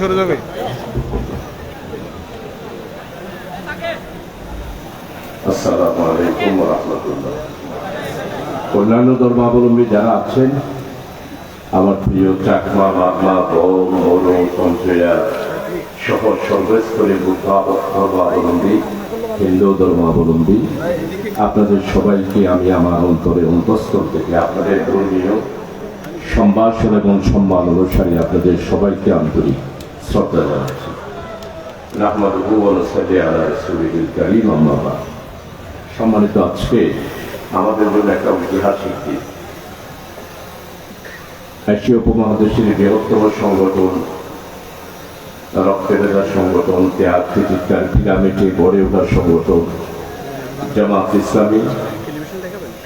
সরে যাবে। অন্যান্য ধর্মাবলম্বী যারা আছেন, আমার প্রিয় চাকমা, বাগমা বম সঞ্চয়া সহ সর্বস্তরে ধর্মাবলম্বী হিন্দু ধর্মাবলম্বী, আপনাদের সবাইকে আমি আমার অন্তরে অন্তঃস্থল থেকে আপনাদের ধর্মীয় সম্ভাষণ এবং সম্মান অনুসারী আপনাদের সবাইকে আন্তরিক সম্মানিত আজকে আমাদের জন্য একটা ঐতিহাসিক দিন। এশীয় উপমহাদেশের বৃহত্তম সংগঠন, রক্তের সংগঠন, ত্যাগ চিৎকার পিরামিডে, গড়ে ওঠা সংগঠন, জামাত ইসলামী।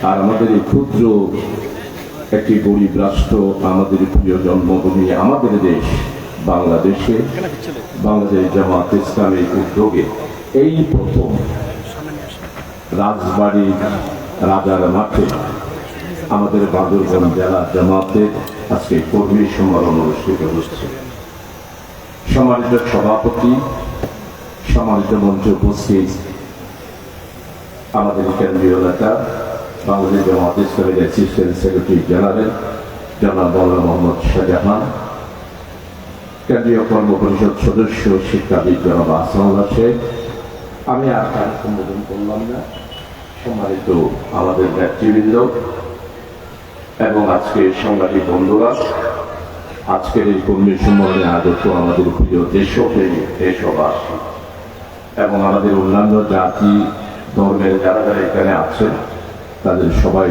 আর আমাদের এই ক্ষুদ্র একটি গরিব রাষ্ট্র, আমাদের প্রিয় জন্মভূমি, আমাদের দেশ। বাংলাদেশে, বাংলাদেশ জামাত ইসলামের উদ্যোগে এই প্রথম রাজবাড়ি রাজার মাঠে আমাদের বান্দরবান জেলা জামাতের আজকে কর্মী সম্মেলন অনুষ্ঠিত হচ্ছে। সম্মানিত সভাপতি, সম্মানিত মঞ্চে উপস্থিত আমাদের কেন্দ্রীয় নেতা, বাংলাদেশ জামাত ইসলামের অ্যাসিস্ট্যান্ট সেক্রেটারি জেনারেল জনাব মোহাম্মদ শাহজাহান কেন্দ্রীয় কর্ম পরিষদ সদস্য শিক্ষাবিদ জনাব আসানুল্লাহ শেখ আমি আর কার সম্বোধন করলাম না। সম্মানিত আমাদের নেতৃবৃন্দ এবং আজকে সাংবাদিক বন্ধুরা, আজকের এই কর্মী সম্মেলনে আগত আমাদের প্রিয় দেশপ্রেমী দেশবাসী এবং আমাদের অন্যান্য জাতি, ধর্মের যারা যারা এখানে আছেন, তাদের সবাই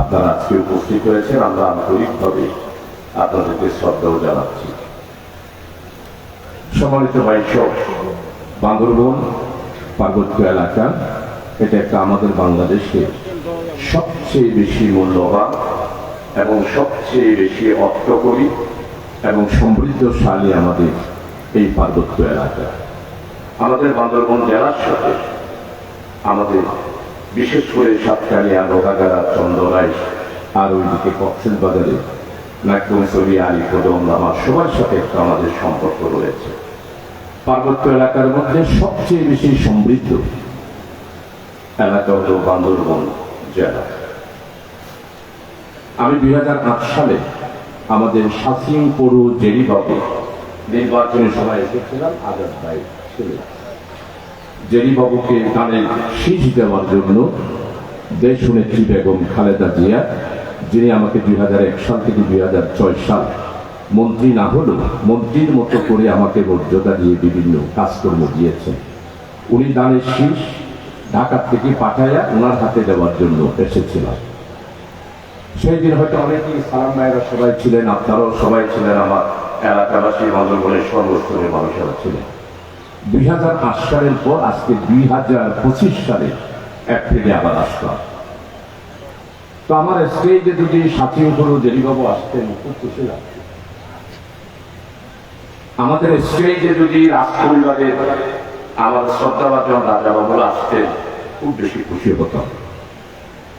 আপনারা আজকে উপস্থিত হয়েছেন। আমরা আন্তরিকভাবে আপনাদেরকে শ্রদ্ধাও জানাচ্ছি। সম্মানিত বাইশক বান্দরবন, পার্বত্য এলাকা, এটা একটা আমাদের বাংলাদেশে সবচেয়ে বেশি মূল্যবান এবং সবচেয়ে বেশি অর্থকরী এবং সমৃদ্ধশালী আমাদের এই পার্বত্য এলাকা। আমাদের বান্দরবন জেলার সাথে আমাদের বিশেষ করে সাতকালিয়া রোগাগাড়া চন্দনাই আর ওইদিকে কক্সেল বাজারে নাকমসরি আলী কদম আমার সবার সাথে একটা আমাদের সম্পর্ক রয়েছে। পার্বত্য এলাকার মধ্যে সবচেয়ে বেশি সমৃদ্ধ এলাকা হল বান্দরবন জেলা। আমি দুই সালে আমাদের সাসিং পড়ু জেরিবাবু নির্বাচনী সভায় এসেছিলাম, আজাদ ভাই ছিলেন। জেরিবাবুকে গানের শীষ দেওয়ার জন্য দেশ নেত্রী বেগম খালেদা জিয়া, যিনি আমাকে দুই হাজার এক সাল থেকে দুই হাজার ছয় সাল মন্ত্রী না হলেও মন্ত্রীর মতো করে আমাকে মর্যাদা দিয়ে বিভিন্ন কাজকর্ম দিয়েছেন। উনি দানের শীষ ঢাকা থেকে পাঠাইয়া ওনার হাতে দেওয়ার জন্য এসেছিলাম। সেই দিন হয়তো অনেকেই সালাম মায়েরা সবাই ছিলেন, আপনারাও সবাই ছিলেন, আমার এলাকাবাসী বান্দরবনের সর্বস্তরের মানুষেরা ছিলেন। দুই হাজার আট সালের পর আজকে দুই হাজার পঁচিশ সালে এপ্রিলে আবার আসলাম। তো আমার স্টেজে দুটি সাথী উপরও জেরিবাবু আসতেন, খুব খুশি লাগছে। আমাদের স্টেজে যদি রাজ পরিবারের আমার শ্রদ্ধাভাজন রাজা বাবুরা আসতেন, খুব বেশি খুশি হতাম।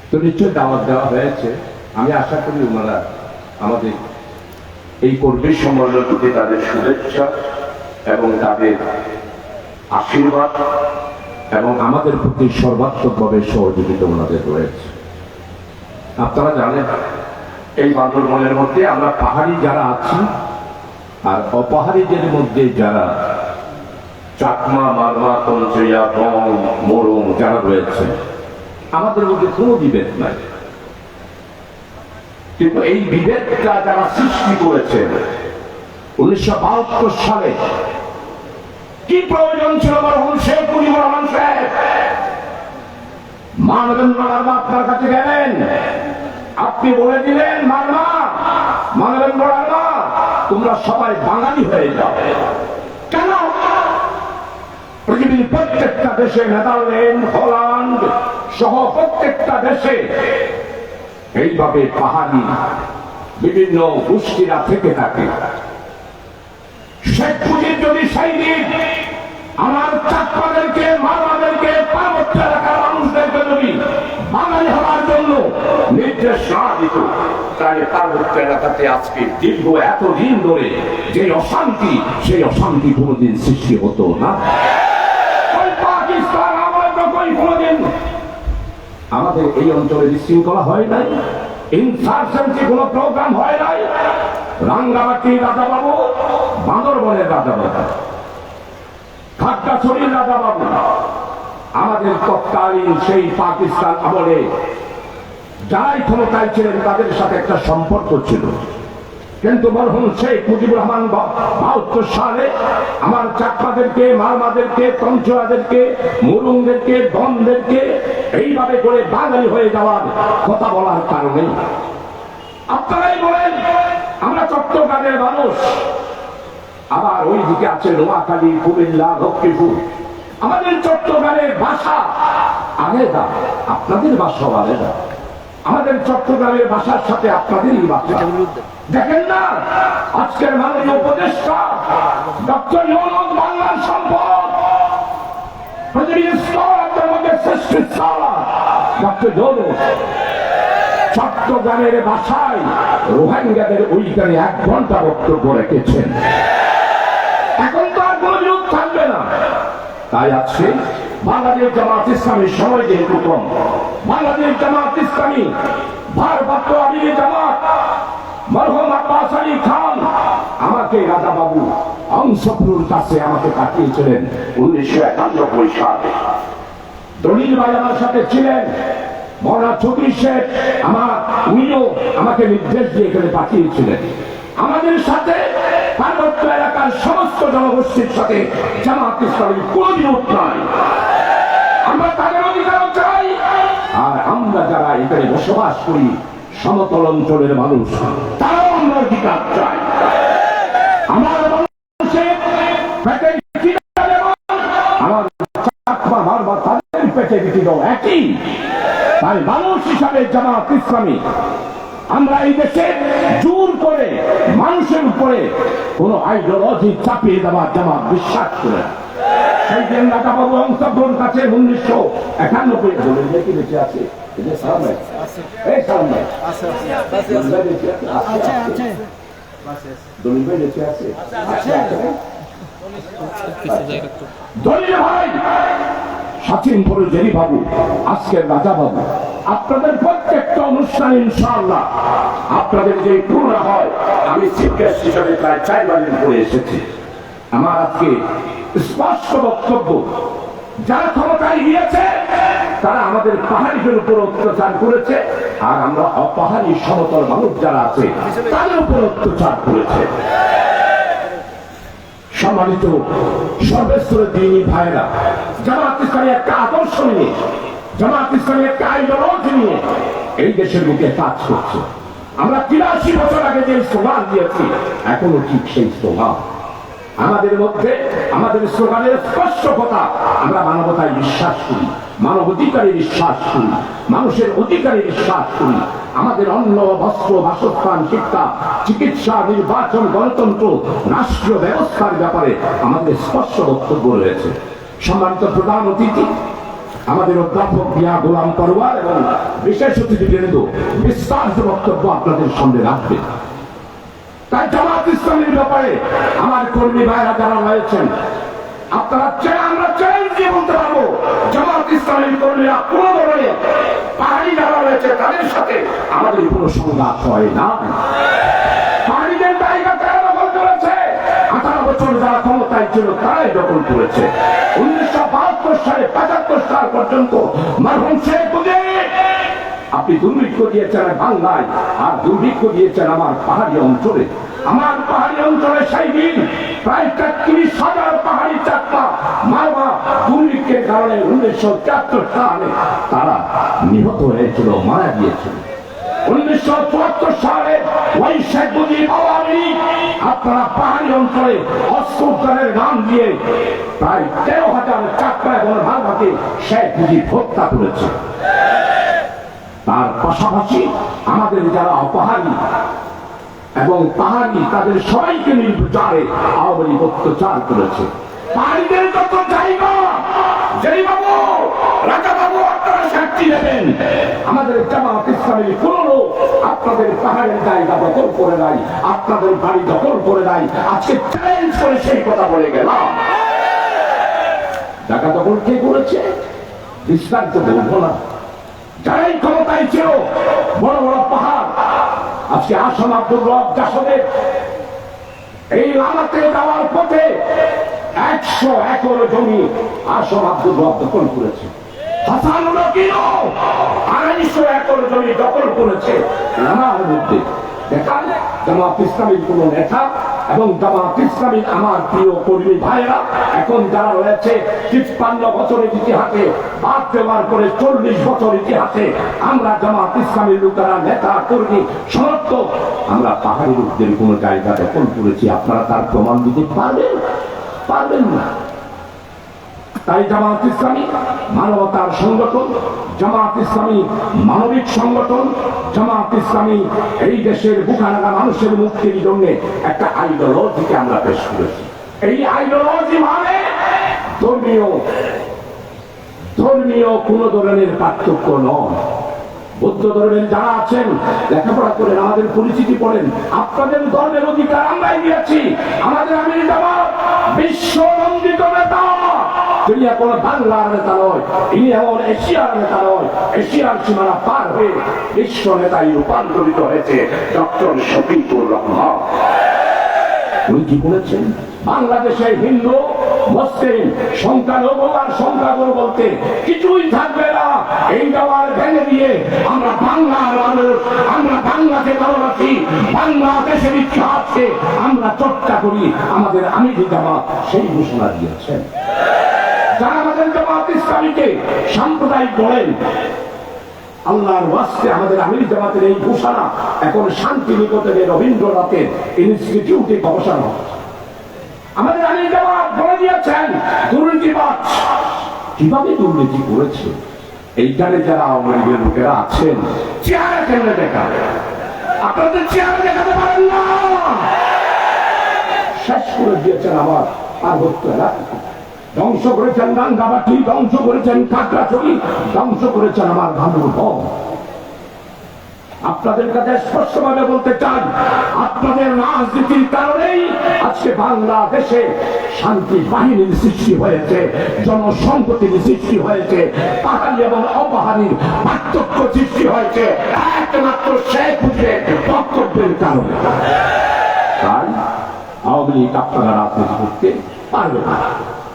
তো নিশ্চয় দাওয়াত দেওয়া হয়েছে। আমি আশা করি ওনারা আমাদের এই কর্মী সম্মেলনের প্রতি তাদের শুভেচ্ছা এবং তাদের আশীর্বাদ এবং আমাদের প্রতি সর্বাত্মকভাবে সহযোগিতা ওনাদের রয়েছে। আপনারা জানেন, এই বান্দরবনের মধ্যে আমরা পাহাড়ি যারা আছি আর অপাহাড়িদের মধ্যে যারা চাকমা, মারমা তঞ্চয়া বং মোরং যারা রয়েছে, আমাদের মধ্যে কোনো বিভেদ নাই। কিন্তু এই বিভেদটা যারা সৃষ্টি করেছেন উনিশশো বাহাত্তর সালে কি প্রয়োজন ছিল মরহুম শেখ মুজিবুর রহমান সাহেব? মানবেন্দ্র মারমা আপনার কাছে গেলেন। আপনি বলে দিলেন, মারমা মানবেন্দ্র মারমা তোমরা সবাই বাঙালি হয়ে যাও। কেন? পৃথিবীর প্রত্যেকটা দেশে নেদারল্যান্ড, হল্যান্ড সহ প্রত্যেকটা দেশে এইভাবে পাহাড়ি বিভিন্ন গোষ্ঠীরা থেকে থাকে। শেখ মুজিব যদি দিন আমার চাকমাদেরকে, মারমাদেরকে নির্দেশ না দিত তাহলে পার্বত্য এলাকাতে আজকে দীর্ঘ এত দিন ধরে যে অশান্তি, সেই অশান্তি কোনোদিন সৃষ্টি হতো না। আমাদের এই অঞ্চলে বিশৃঙ্খলা হয় নাই ইনসার্জেন্সি কোনো প্রোগ্রাম হয় নাই। রাঙ্গামাটি রাজা বাবু বাঁদরবনের রাজা বাবু খাগড়াছড়ির রাজা বাবু আমাদের তৎকালীন সেই পাকিস্তান আমলে যারাই ক্ষমতায় ছিলেন, তাদের সাথে একটা সম্পর্ক ছিল। কিন্তু মরহুম শেখ মুজিবুর রহমান বাহাত্তর সালে আমার চাকমাদেরকে, মারমাদেরকে তঞ্চুয়াদেরকে মুরুংদেরকে দনদেরকে এইভাবে করে বাঙালি হয়ে যাওয়ার কথা বলার কারণে। আপনারাই বলেন, আমরা চট্টগ্রামের মানুষ। আবার ওই দিকে আছে নোয়াখালী, কুমিল্লা, লক্ষ্মীপুর। আমাদের চট্টগ্রামের ভাষা আলাদা, আপনাদের ভাষাও আলাদা। আমাদের চট্টগ্রামের ভাষার সাথে আপনাদেরই ভাষা দেখেন না? আজকের মাননীয় উপদেষ্টা ডক্টর ইউনুস বাংলার সম্পদ। চট্টগ্রামের ভাষায় রোহিঙ্গাদের ওইখানে এক ঘণ্টা বক্তব্য রেখেছেন। এখন তো আর কোনো বিরোধ থাকবে না। তাই আজকে বাংলাদেশ জামাত ইসলামের সময় যেহেতু কম, বাংলাদেশ জামাত ইসলামী, ভারপ্রাপ্ত আমির জামাত দলিল ভাই ছিলেন আমার উনিও আমাকে নির্দেশ দিয়ে পাঠিয়েছিলেন। আমাদের সাথে পার্বত্য এলাকার সমস্ত জনগোষ্ঠীর সাথে জামাত ইসলামের কোন বিরোধ নাই। আমরা তাদের অধিকার চাই। আর আমরা যারা এখানে বসবাস করি, সমতল অঞ্চলের মানুষ, তারাও আমরা অধিকার চাই। আমার এই দেশে জোর করে মানুষের উপরে কোন আইডিওলজি চাপিয়ে দেওয়ার জামাত বিশ্বাস করে সেই দিন রাজাবাবু অংশগ্রহণ কাছে উনিশশো একানব্বই বলে যে কি বেঁচে আছে? এই সালাম এই সালাম ভাই। দলিল ভাই বেঁচে আছে? দলিল ভাই! পরে জেরি বাবু আজকের রাজা বাবু। আপনাদের প্রত্যেকটা অনুষ্ঠান ইনশাআল্লাহ আপনাদের যে পূর্ণ হয় আমি চিফ গেস্ট হিসাবে প্রায় চারবার করে এসেছি। আমার আজকে স্পষ্ট বক্তব্য। যারা ক্ষমতায় গিয়েছে, তারা আমাদের পাহাড়িদের উপর অত্যাচার করেছে, আর আমরা অপাহাড়ি সমতল মানুষ যারা আছে, তাদের উপর অত্যাচার করেছে। সম্মানিত সর্বস্তরের দিনী ভাইরা জামাত ইসলামী একটা আদর্শ নিয়ে, জামাত ইসলামী একটা আইডিওলজি নিয়ে এই দেশের বুকে কাজ করছে। আমরা তিরাশি বছর আগে যে স্লোগান দিয়েছি, এখনও ঠিক সেই স্লোগান। আমাদের মধ্যে, আমাদের স্লোগানের স্পষ্ট কথা আমরা মানবতায় বিশ্বাস করি, মানব অধিকারে বিশ্বাস করি, মানুষের অধিকারে বিশ্বাস করি, আমাদের অন্ন, বস্ত্র, বাসস্থান, শিক্ষা, চিকিৎসা, নির্বাচন, গণতন্ত্র, রাষ্ট্রীয় ব্যবস্থার ব্যাপারে আমাদের স্পষ্ট বক্তব্য রয়েছে। সম্মানিত প্রধান অতিথি, আমাদের অধ্যাপক বিয়া গোলাম পরওয়ার এবং বিশেষ অতিথি বিস্তারিত বক্তব্য আপনাদের সামনে রাখবে। তাই ইসলামের ব্যাপারে আমার কর্মী ভাইরা যারা রয়েছেন, আপনারা চাই আমরা চ্যালেঞ্জ দিয়ে বলতে পারব। জামাত ইসলামের কর্মীরা কোন ধরনের পাহাড়ি যারা রয়েছে, তাদের সাথে আমাদের কোনো সংঘাত হয় না। পাহাড়িদের জায়গা তারা দখল করেছে। আঠারো বছর যারা ক্ষমতায় ছিল, তারাই দখল করেছে। উনিশশো বাহাত্তর সালে পঁচাত্তর সাল পর্যন্ত মরহুম শেখ আপনি দুর্ভিক্ষ দিয়েছেন বাংলায়, আর দুর্ভিক্ষ দিয়েছেন আমার পাহাড়ি অঞ্চলে। আমার অঞ্চলে সেই দিন প্রায় তেত্রিশ হাজার পাহাড়ি চাকমা মারমা দুর্ভিক্ষের কারণে উনিশশো তিয়াত্তর সালে তারা নিহত হয়েছিল, মারা গিয়েছিল। উনিশশো চুয়াত্তর সালে ওই শেখ মুজিব আওয়ামী আপনারা পাহাড়ি অঞ্চলে অস্ত্র নাম দিয়ে প্রায় তেরো হাজার চাকমা এবং মারমাকে শেখ মুজিব হত্যা করেছে। তার পাশাপাশি আমাদের যারা অপহারী এবং পাহাড়ি তাদের সবাইকে নির্বিচারে আওয়ামী লীগ অত্যাচার করেছে। আজকে সেই কথা বলে গেলাম। কে করেছে? বিস্তারিত বলব না। যারাই ক্ষমতায় ছিল, বড় বড় পাহাড় আজকে আসল আব্দুল রব জাসদের এই লামাতে যাওয়ার পথে একশো একর জমি আসম আব্দুল রব দখল করেছে। হাসান আড়াইশো একর জমি দখল করেছে। দেখান জামাত ইসলামের কোন এবং আমার প্রিয় কর্মী ভাইরা এখন যারা রয়েছে, তিপ্পান্ন ইতিহাসে চল্লিশ বছর ইতিহাসে, আমরা জামাত ইসলামী লোকেরা, নেতা, কর্মী, সমর্থক, আমরা পাহাড়ি লোকদের কোন জায়গা দখল করেছি। আপনারা তার প্রমাণ দিতে পারবেন? পারবেন না। তাই জামাত ইসলামী মানবতার সংগঠন জামাত ইসলামী মানবিক সংগঠন জামাত ইসলামী এই দেশের বুখানাগা মানুষের মুক্তির জন্য একটা আইডিওলজিকে আমরা পেশ করেছি। এই আইডিওলজি মানে ধর্মীয় ধর্মীয় কোন ধরনের পার্থক্য নয়। বৌদ্ধ ধর্মের যারা আছেন, লেখাপড়া করেন, আমাদের পরিচিতি পড়েন, আপনাদের ধর্মের অধিকার আমরাই দিয়েছি। আমাদের জামাত বিশ্ব নন্দিত নেতা। তিনি এখন বাংলার নেতা নয় ইনি এমন এশিয়ার নেতা নয়, এশিয়ার সীমানা পার হয়ে বিশ্ব নেতায় রূপান্তরিত হয়েছে ডক্টর শফিকুর রহমান। বাংলাদেশের হিন্দু, মুসলিম সংখ্যাগুরু বলতে কিছুই থাকবে না। এই ভেঙে দিয়ে আমরা বাংলার মানুষ, আমরা বাংলাকে ভালোবাসি বাংলাদেশের ইতিহাসকে আমরা চর্চা করি, আমাদের আমিরি জামাত সেই ঘোষণা দিয়েছেন। যারা আমাদের জামাত ইসলামীকে সাম্প্রদায়িক বলেন। আল্লাহর ওয়াস্তে আমাদের আমির জামাতের এই ঘোষণা এখন রবীন্দ্রনাথের ইনস্টিটিউটে গবেষণা আমাদের আমির জামাত বলে দিয়েছেন দুর্নীতিবাদ কীভাবে দুর্নীতি করেছে? এইখানে যারা আওয়ামী লীগের লোকেরা আছেন চেয়ারে কেমনে দেখাবে আপনাদের দেখাতে পারেন না। শেষ করে দিয়েছেন আমার পার্বত্য এলাকা ধ্বংস করেছেন রাঙ্গাবাটি ধ্বংস করেছেন কাকড়াছড়ি ধ্বংস করেছেন আমার ভানুর ভব আপনাদের কাছে স্পষ্টভাবে বলতে চাই, আপনাদের রাজনীতির কারণেই আজকে বাংলাদেশে শান্তি বাহিনীর সৃষ্টি হয়েছে, জনসংহতির সৃষ্টি হয়েছে, পাহাড়ি এবং অপাহাড়ির পার্থক্য সৃষ্টি হয়েছে, একমাত্র শেখ মুজিবের বক্তব্যের কারণে। তাই আওয়ামী লীগ আপনারা রাজনীতি করতে পারবে না।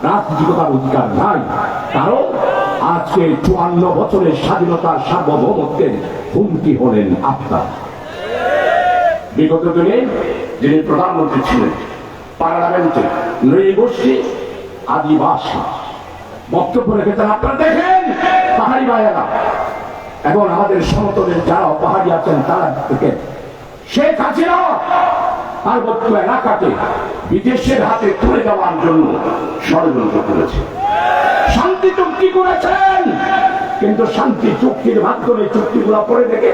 রাজনীতি করার অধিকার নাই। কারণ আজকে চুয়ান্ন বছরের স্বাধীনতার সার্বভৌমত্বের হুমকি হলেন আপনার। বিগত দিনে যিনি প্রধানমন্ত্রী ছিলেন, পার্লামেন্টে নৃগোষ্ঠী আদিবাসী বক্তব্য রেখেছেন, আপনারা দেখেন, পাহাড়ি ভাইয়েরা। এবং আমাদের সমতলের যারা পাহাড়ি আছেন, তারা দেখেন। শেখ হাসিনা পার্বত্য এলাকাকে বিদেশের হাতে তুলে দেওয়ার জন্য ষড়যন্ত্র করেছে। শান্তি চুক্তি করেছেন, কিন্তু শান্তি চুক্তির মাধ্যমে চুক্তিগুলো পড়ে দেখে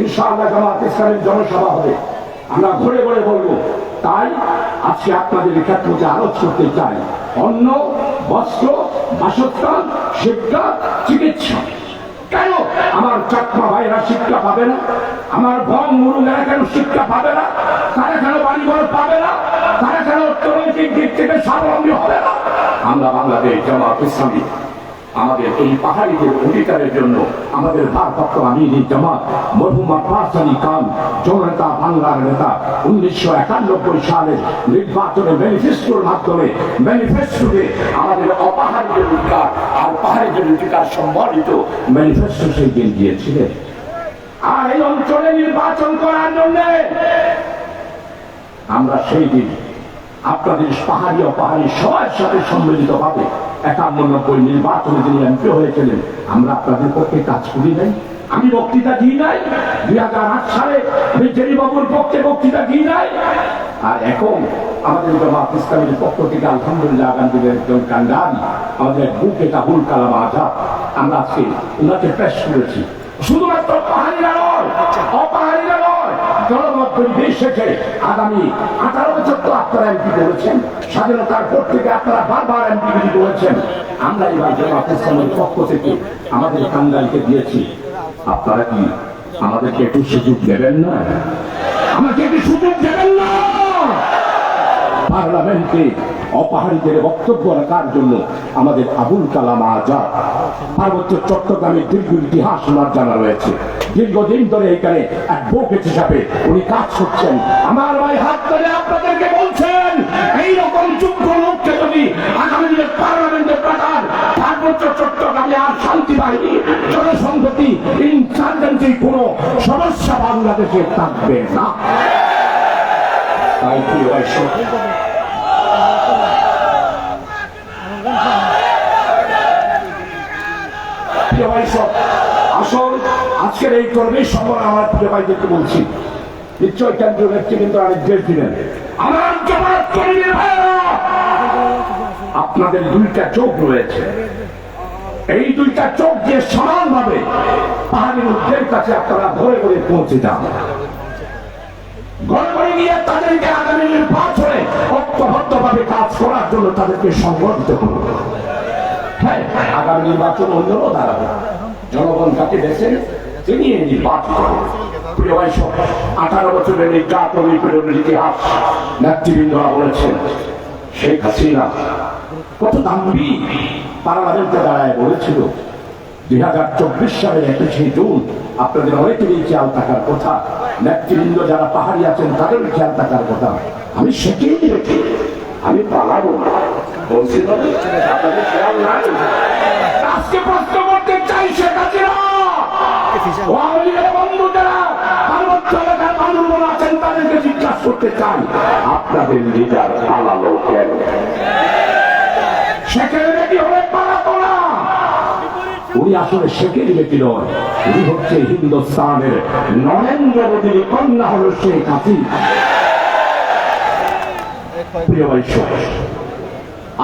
ইনশাআল্লাহ জামাত ইসলামের জনসভা হবে। আমরা ঘুরে ঘুরে বলব, তাই আজকে আপনাদের ক্ষেত্রে আলোচ করতে চাই, অন্ন, বস্ত্র, বাসস্থান, শিক্ষা, চিকিৎসা। আমার চাকমা ভাইরা শিক্ষা পাবে না। আমার ভম মুরুগেরা কেন শিক্ষা পাবে না? তারা কেন বাড়িঘর পাবে না? তারা কেন অর্থনৈতিক দিক থেকে স্বাবলম্বী হবে না? আমরা বাংলাদেশ জামাত ইসলামী আমাদের এই পাহাড়িদের অধিকারের জন্য আমাদের ভারপ্রাপ্ত আমির জামাত মরহুম আলী খান, জননেতা বাংলার নেতা, উনিশশো একানব্বই সালের নির্বাচনে ম্যানিফেস্টোর মাধ্যমে ম্যানিফেস্টোতে আমাদের অপাহাড়িদের অধিকার আর পাহাড়িদের অধিকার সম্বলিত ম্যানিফেস্টো সেই দিন দিয়েছিলেন। আর এই অঞ্চলে নির্বাচন করার জন্য আমরা সেই দিন আপনাদের পাহাড়ি অপাহাড়ি সবার সাথে সম্মিলিত ভাবে একান্ন নব্বই নির্বাচনে তিনি এমপি হয়েছিলেন, আমরা আপনাদের পক্ষে কাজ করি নাই। আমি বক্তৃতা দিই নাই। দুই হাজার আট সালে আমি জেরিবাবুর পক্ষে বক্তৃতা দিই নাই। আর এখন আমাদের জামাত ইসলামের পক্ষ থেকে আলহামদুলিল্লাহ গান্ধীর একজন কান্ডান আমাদের বুকে কাবুল কালাম আজাদ। আমরা আজকে ওনাকে পেশ করেছি। শুধুমাত্র পাহাড়িরা নয় অপাহাড়িরা নয় আগামী আঠারো বছর তো আপনারা এমপি করেছেন স্বাধীনতার পর থেকে আপনারা বারবার এমপি করেছেন। আমরা এবার জামাত ইসলামের পক্ষ থেকে আমাদের কান্দালকে দিয়েছি। আপনারা কি আমাদেরকে একটু সুযোগ দেবেন না? আমাকে একটু সুযোগ দেবেন না? পার্লামেন্টে অপাহারীদের বক্তব্য রাখার জন্য আমাদের আবুল কালাম আজাদ, পার্বত্য চট্টগ্রামের দীর্ঘ ইতিহাস ওনার জানা রয়েছে। দীর্ঘদিন ধরে এখানে অ্যাডভোকেট হিসাবে উনি কাজ করছেন। আমার ভাই হাত ধরে আপনাদেরকে বলছেন, এইরকম যোগ্য লোককে যদি আগামী দিনে পার্লামেন্টে পাঠান, পার্বত্য চট্টগ্রামে আর শান্তি বাহিনী, জনসংহতি ইনসার্জেন্সি কোনো সমস্যা বাংলাদেশে থাকবে না। প্রিয় ভাই সব আসল আজকের এই আমার প্রিয় বলছি। নিশ্চয় কেন্দ্রীয় দিলেন। আমার আপনাদের দুইটা চোখ রয়েছে। এই দুইটা চোখ দিয়ে সমানভাবে পাহাড়ি মুদ্রের কাছে আপনারা ঘরে ঘরে পৌঁছে যান। তাদেরকে আগামী কাজ করার জন্য তাদেরকে সংগঠিত করুন। হ্যাঁ আগামী নির্বাচন দাঁড়াবে জনগণ কাকে বেছে তিনি এই নির্বাচন আঠারো বছরের নির্যাতন নিপীড়নের ইতিহাস নেতৃবৃন্দরা বলেছেন, শেখ হাসিনা কত দাম্বি পার্লামেন্টে দাঁড়ায় বলেছিল দুই হাজার চব্বিশ সালের একুশে জুন আপনাদের অনেকেরই খেয়াল থাকার কথা। নেতৃবৃন্দ যারা পাহাড়ি আছেন, তাদের খেয়াল থাকার কথা। আমি সেটাই রেখে আমি পালাবো আপনাদের আপনাদের লিডার পালালো কেন? উনি আসলে শেখের ব্যক্তি নয়। উনি হচ্ছে হিন্দুস্তানের নরেন্দ্র মোদীর কন্যা হল শেখ হাসিনা।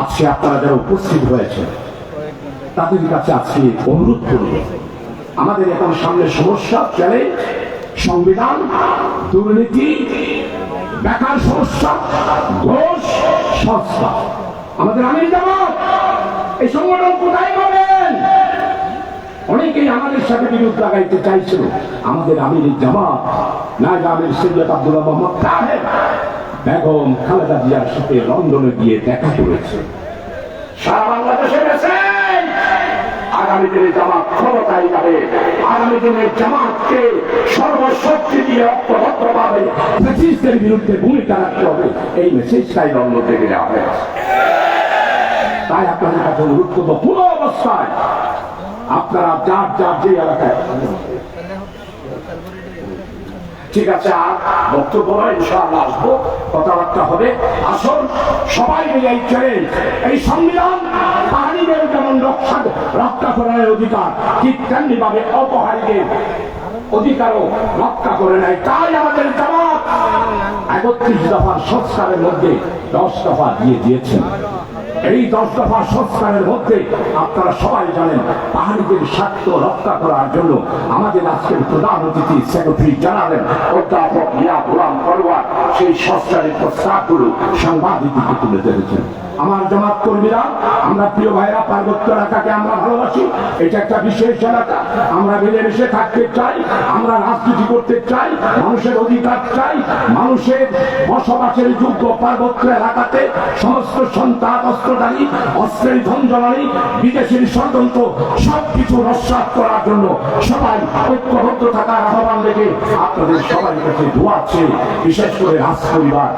আজকে আপনারা যারা উপস্থিত হয়েছেন, তাদের কাছে আজকে অনুরোধ করব আমাদের এখন সামনে সমস্যা চ্যালেঞ্জ সংবিধান, দুর্নীতি, বেকার সমস্যা, ঘোষ সংস্থা আমাদের আমির জামাত, এই সংগঠন কোথায় পাবেন? অনেকেই আমাদের সাথে বিরোধ লাগাইতে চাইছিল। আমাদের আমির জামাত নায়ক আমির সৈয়দ আব্দুল্লাহ মোহাম্মদ তাহের, বেগম খালেদা জিয়ার সাথে লন্ডনে গিয়ে দেখা করেছে। সারা বাংলাদেশে গেছেন আগামী দিনে জামাত ক্ষমতায় যাবে। আগামী জামাতকে সর্বশক্তি দিয়ে ঐক্যবদ্ধভাবে ব্রিটিশদের বিরুদ্ধে ভূমিকা রাখতে হবে। এই মেসেজটাই লন্ডন থেকে দেওয়া হয়েছে। তাই আপনাদের কাছে অনুরোধ করব অবস্থায় আপনারা যার যার যে এলাকায়। ঠিক আছে, আর বক্তব্য আসব। কথাবার্তা হবে। আসল সবাই মিলে এই এই সংবিধান পাহাড়িদের যেমন রক্ষা রক্ষা করার অধিকার, ঠিক তেমনি ভাবে অপহারীদের অধিকারও রক্ষা করে নেয়। তাই আমাদের জামাত একত্রিশ দফার সংস্কারের মধ্যে দশ দফা দিয়ে দিয়েছেন এই দশ দফা সংস্কারের মধ্যে আপনারা সবাই জানেন, পাহাড়িদের স্বার্থ রক্ষা করার জন্য আমাদের আজকের প্রধান অতিথি সেক্রেটারি জানালেন অধ্যাপক মিয়া গোলাম করোয়ার সেই সংস্কারের প্রস্তাবগুলো সাংবাদিককে তুলে ধরেছেন। আমার জামাত কর্মীরা, আমরা প্রিয় ভাইরা, পার্বত্য এলাকাকে আমরা ভালোবাসি। এটা একটা বিশেষ এলাকা। আমরা মিলেমিশে থাকতে চাই, আমরা রাজনীতি করতে চাই, মানুষের অধিকার চাই, মানুষের বসবাসের যোগ্য পার্বত্য এলাকাতে সমস্ত সন্তান, অস্ত্রধারী, অস্ত্রের ঝঞ্ঝনারী বিদেশের ষড়যন্ত্র, সবকিছু নস্বাত করার জন্য সবাই ঐক্যবদ্ধ থাকার আহ্বান রেখে আপনাদের সবার কাছে দোয়াচ্ছে বিশেষ করে রাজ পরিবার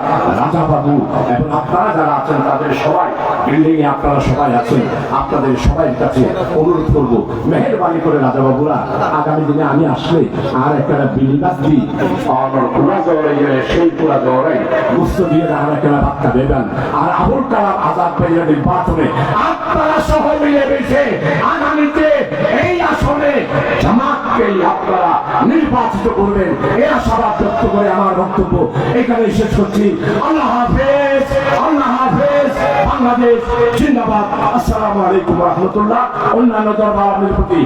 রাজা বাবু এবং আপনারা যারা আছেন, তাদের সবাই বিল্ডিং এ আপনারা সবাই আছেন, আপনাদের সবাই কাছে অনুরোধ করব, মেহরবানি করে রাজা বাবুরা, আগামী দিনে আমি আসলে আর একটা বিল্ডার দিই। পুরা সেই পুরা দিয়ে আর একটা দেবেন আর আবুল কালাম আজাদ নির্বাচনে আপনারা সহ মিলে মিশে আগামীতে এই আসনে জামাতকেই আপনারা নির্বাচিত করবেন। আশাবাদ ব্যক্ত করে আমার বক্তব্য এখানে শেষ করছি। আল্লাহ হাফেজ, আল্লাহ বাংলাদেশ জিন্দাবাদ। আসসালামু আলাইকুম রহমতুল্লাহ। অন্যান্য দরবার প্রতি